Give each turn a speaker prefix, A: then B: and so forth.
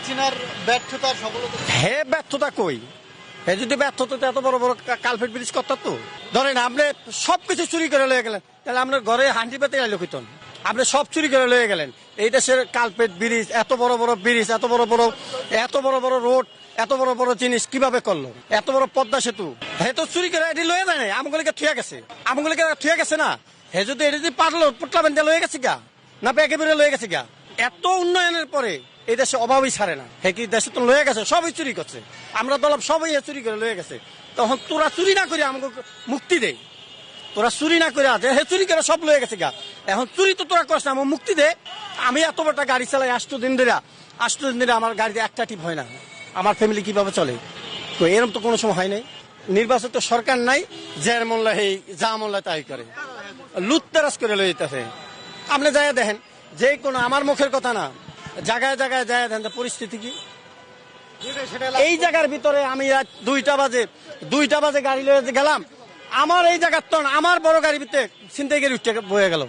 A: হাসিনার ব্যর্থতার সফলতা
B: হে ব্যর্থতা কই? হে যদি ব্যর্থতা এত বড় বড় কা- কালপেট ব্রিজ করত তো? ধরেন আপনি সব কিছু চুরি করে লয়ে গেলেন, তাহলে আপনার ঘরে হান্ডি পেতে আইলো কইতন? আপনি সব চুরি করে লয়ে গেলেন। এই দেশের কালপেট ব্রিজ, এত বড় বড় ব্রিজ, এত বড় বড়, এত বড় বড় রোড, এত বড় বড় জিনিস কীভাবে করল? এত বড় পদ্মা সেতু। হে তো চুরি করে এটি লয়ে যায় আমগুলিকে থুয়া গেছে। আমগুলিকে থুয়া গেছে না? হে যদি এটি যদি পারল পুটলা বেঁধে লয়ে গেছে গা? না ব্যাগে বেড়ে লয়ে গেছে গা? এত উন্নয়নের পরে এই দেশে অভাবই ছাড়ে না। হে কি, দেশে তো লয়ে গেছে, সবই চুরি করছে। আমরা দলব সবই চুরি করে লয়ে গেছে। তখন তোরা চুরি না করে আমাকে মুক্তি দে। তোরা চুরি না করে আছে হে চুরি করে সব লয়ে গেছে গা। এখন চুরি তো তোরা করছে আমার মুক্তি দে। আমি এত বড়টা গাড়ি চালাই আষ্ট দিন ধরে আষ্ট দিন ধরে আমার গাড়িতে একটা টিপ হয় না। আমার ফ্যামিলি কীভাবে চলে? তো এরকম তো কোনো সময় হয় নাই। নির্বাচন তো সরকার নাই যার মোল্লা এই যা মোল্লা তাই করে। লুত্তারাস করে লয়ে যেতেছে। আপনি যাই দেখেন, যে কোনো আমার মুখের কথা না। জায়গায় জায়গায় যায় দেন পরিস্থিতি কি? এই জায়গার ভিতরে আমি দুইটা বাজে দুইটা বাজে গাড়ি লয়ে গেলাম আমার এই জায়গার তো আমার বড় গাড়ি ভিতরে চিন্তাই গাড়ি উঠে বয়ে গেল।